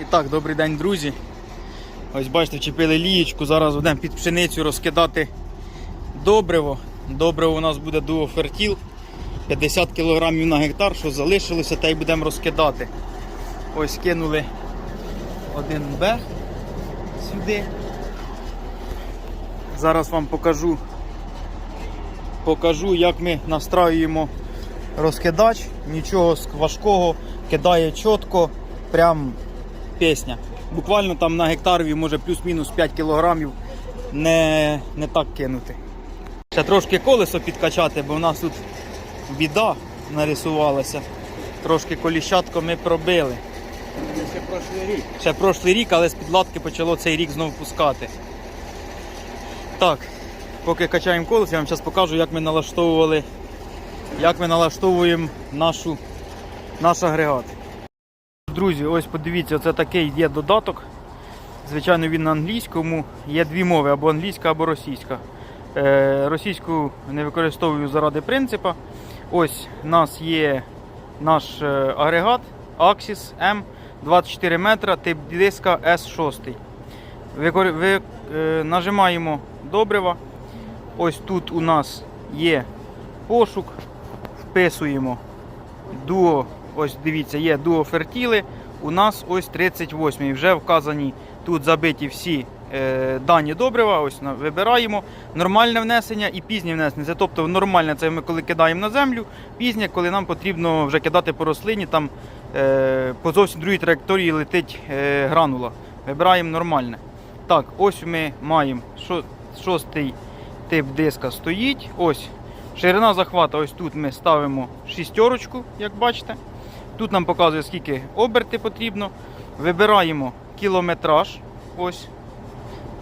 І так, добрий день, друзі. Ось бачите, вчепили лієчку. Зараз будемо під пшеницю розкидати добриво. Добриво у нас буде дуофертіл. 50 кг на гектар, що залишилося, та й будемо розкидати. Ось кинули один Б сюди. Зараз вам покажу, покажу, як ми настраюємо розкидач. Нічого важкого, кидає чітко, прям пісня. Буквально там на гектарові може плюс-мінус 5 кілограмів не, не так кинути. Ще трошки колесо підкачати, бо в нас тут біда нарисувалася. Трошки коліщатко ми пробили. Ще прошлий рік. Ще прошлий рік, але з підладки почало цей рік знову пускати. Так, поки качаємо колесо, я вам зараз покажу, як ми налаштовували, як ми налаштовуємо нашу, наш агрегат. Друзі, ось подивіться, це такий є додаток. Звичайно, він на англійському. Є дві мови, або англійська, або російська. Е, російську не використовую заради принципа. Ось у нас є наш е, агрегат Axis M 24 метра, тип диска S6. Викор... Ви, е, нажимаємо добрива. Ось тут у нас є пошук. Вписуємо дуо. Ось дивіться, є дуо фертіли. У нас ось 38 Вже вказані тут забиті всі е, дані добрива. Ось вибираємо нормальне внесення і пізнє внесення. Тобто нормальне це ми коли кидаємо на землю, пізнє, коли нам потрібно вже кидати по рослині, там е, по зовсім другій траєкторії летить е, гранула. Вибираємо нормальне. Так, ось ми маємо шо- шостий тип диска стоїть. Ось ширина захвата. Ось тут ми ставимо шістерочку, як бачите. Тут нам показує, скільки оберти потрібно. Вибираємо кілометраж. Ось.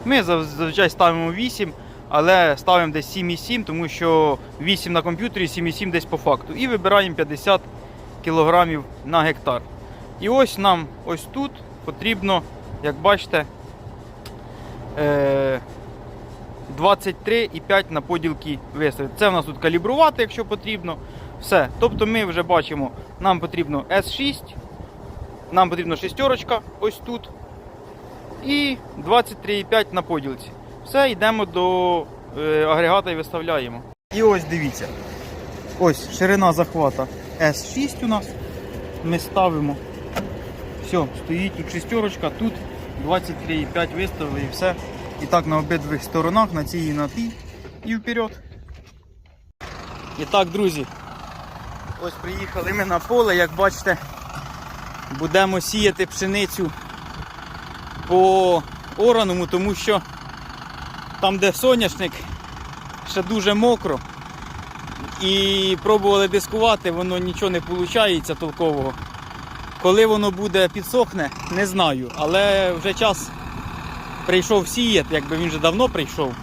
Ми зазвичай ставимо 8, але ставимо десь 7,7, тому що 8 на комп'ютері, 7,7 десь по факту. І вибираємо 50 кг на гектар. І ось нам ось тут потрібно, як бачите, е, 23,5 на поділки виставити. Це в нас тут калібрувати, якщо потрібно. Все. Тобто ми вже бачимо, нам потрібно S6, нам потрібно шестерочка ось тут. І 23,5 на поділці. Все, йдемо до е, агрегата і виставляємо. І ось дивіться. Ось ширина захвата S6 у нас. Ми ставимо. Все, стоїть тут шестерочка, тут 23,5 виставили і все. І так на обидвих сторонах, на цій і на тій. І вперед. І так, друзі. Ось приїхали ми на поле, як бачите, будемо сіяти пшеницю по ораному, тому що там, де соняшник, ще дуже мокро. І пробували дискувати, воно нічого не виходить толкового. Коли воно буде підсохне, не знаю. Але вже час прийшов сіяти, якби він вже давно прийшов.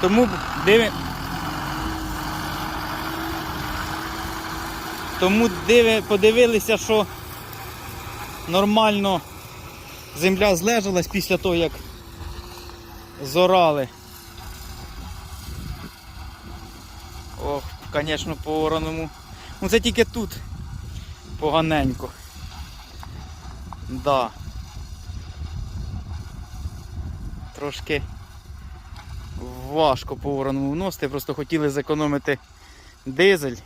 Тому диви... Тому диви... подивилися, що нормально земля злежалась після того, як зорали. Ох, звісно, по. Ну це тільки тут поганенько. Да. Трошки важко по ораному вносити, просто хотіли зекономити дизель,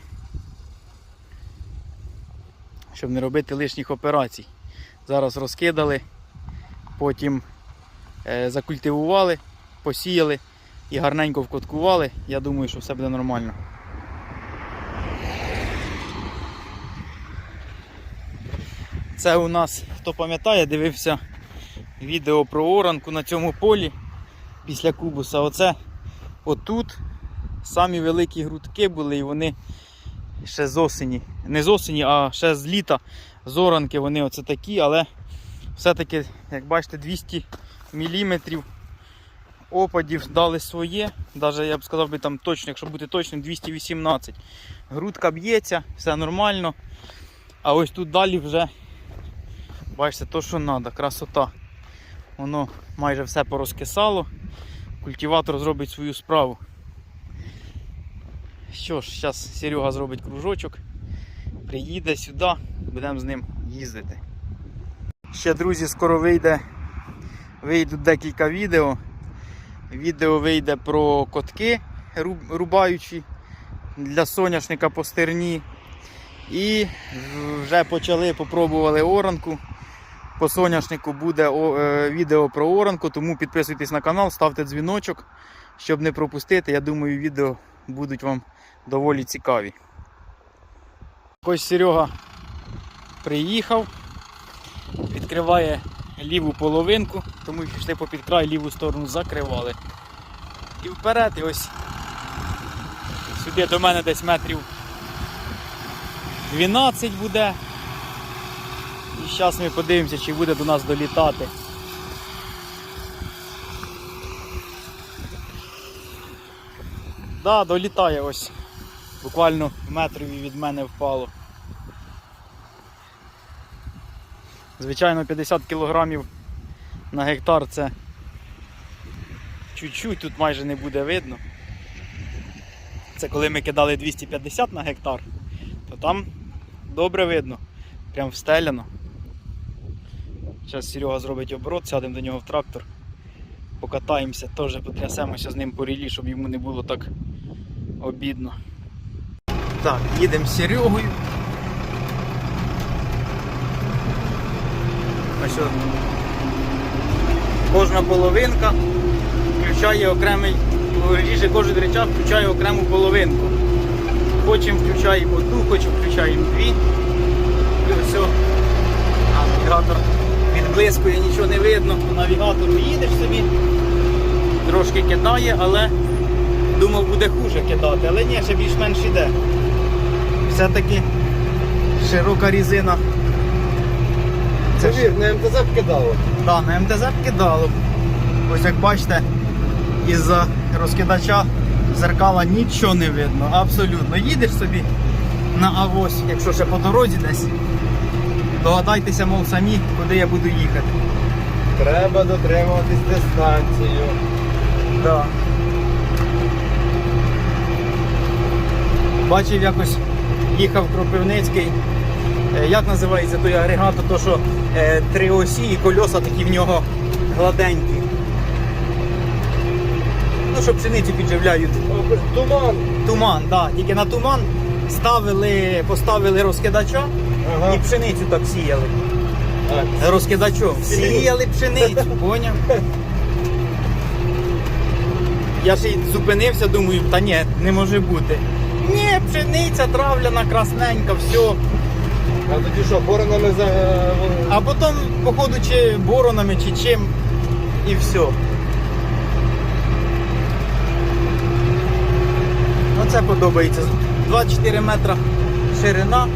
щоб не робити лишніх операцій. Зараз розкидали, потім е, закультивували, посіяли і гарненько вкоткували. Я думаю, що все буде нормально. Це у нас, хто пам'ятає, дивився відео про оранку на цьому полі після кубуса. Оце отут самі великі грудки були і вони ще з осені. Не з осені, а ще з літа з оранки вони оце такі, але все-таки, як бачите, 200 мм опадів дали своє. Навіть я б сказав би там точно, якщо бути точним, 218. Грудка б'ється, все нормально. А ось тут далі вже бачите, то, що треба, красота. Воно майже все порозкисало. Культиватор зробить свою справу. Що ж, зараз Серега зробить кружочок, приїде сюди, будемо з ним їздити. Ще, друзі, скоро вийде, вийдуть декілька відео. Відео вийде про котки рубаючі для соняшника по стерні. І вже почали, попробували оранку. По соняшнику буде е, відео про оранку, тому підписуйтесь на канал, ставте дзвіночок, щоб не пропустити. Я думаю, відео будуть вам доволі цікаві. Ось Серега приїхав, відкриває ліву половинку, тому що йшли попід край, ліву сторону закривали. І вперед, і ось сюди до мене десь метрів 12 буде. І зараз ми подивимося, чи буде до нас долітати. Да, долітає ось. Буквально в метрові від мене впало. Звичайно, 50 кілограмів на гектар це чуть-чуть тут майже не буде видно. Це коли ми кидали 250 на гектар, то там добре видно, прям встеляно. Зараз Серега зробить оборот, сядемо до нього в трактор, покатаємося, теж потрясемося з ним по рілі, щоб йому не було так обідно. Так, їдемо з Серегою. Ось от. Кожна половинка включає окремий, ріже кожен речах включає окрему половинку. Хочемо включаємо одну, хочемо включаємо дві. І все. Навігатор відблискує, нічого не видно. По навігатору їдеш собі, трошки кидає, але думав буде хуже кидати, але ні, ще більш-менш іде. Все-таки широка різина. Це вір, на МТЗ вкидало. Да, на МТЗ кидало. Ось як бачите, із-за розкидача зеркала нічого не видно. Абсолютно. Їдеш собі на авось, якщо ще по дорозі десь. Догадайтеся, мов самі, куди я буду їхати. Треба дотримуватись дистанцію. Да. Бачив якось їхав Кропивницький. Е, Як називається той агрегат, то що е, три осі і кольоса такі в нього гладенькі. Ну, що пшеницю підживляють. Туман. Туман, да. Тільки на туман ставили, поставили розкидача Ага. і пшеницю так сіяли. А, Розкидачом. Сіяли пшеницю, поняв? Я ще й зупинився, думаю, та ні, не може бути. Пшениця травляна, красненька, все. а тоді що, боронами за. А потім, походу, чи боронами, чи чим, і все. Оце подобається. 24 метра ширина.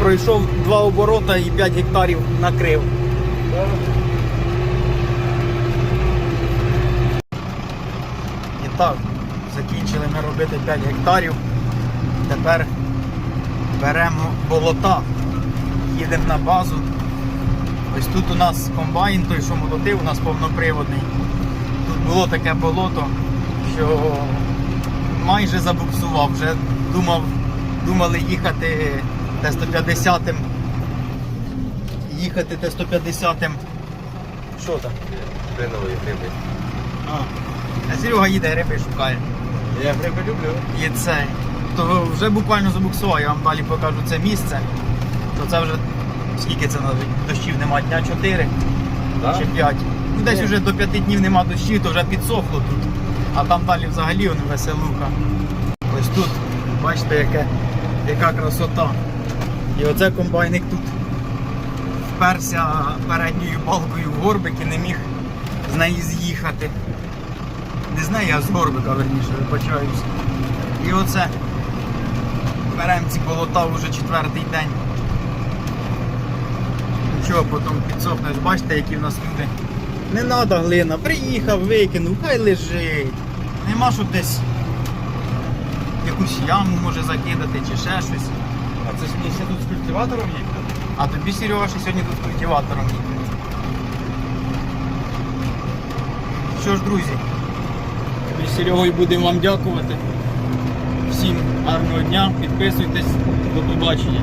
Пройшов два оборота і 5 гектарів накрив. І так, закінчили ми робити 5 гектарів. Тепер беремо болота, їдемо на базу. Ось тут у нас комбайн, той, що молотив, у нас повноприводний. Тут було таке болото, що майже забуксував. Вже думав, думали їхати Т-150. Їхати Т-150. Що там? Хренової гриби. А, Серега їде, гриби шукає. Я гриби люблю. І це. То вже буквально забуксував, я вам далі покажу це місце. То це вже скільки це на дощів нема дня 4 Да? чи 5. Ну десь вже до 5 днів нема дощів, то вже підсохло тут. А там далі взагалі воно веселуха. Ось тут, бачите, яке, яка красота. І оце комбайник тут вперся передньою балкою в горбик і не міг з неї з'їхати. Не з неї, а з горбика, верніше, вибачаюсь. І оце беремо ці болота вже четвертий день. Нічого, потім підсохне. Ось Бачите, які в нас люди. Не треба глина, приїхав, викинув, хай лежить. Нема що десь якусь яму може закидати чи ще щось. А це ж мені ще тут з культиватором їхати? А тобі, Серега, ще сьогодні тут з культиватором їхати. Що ж, друзі, з Серегою будемо вам дякувати. Всім гарного дня, підписуйтесь, до побачення.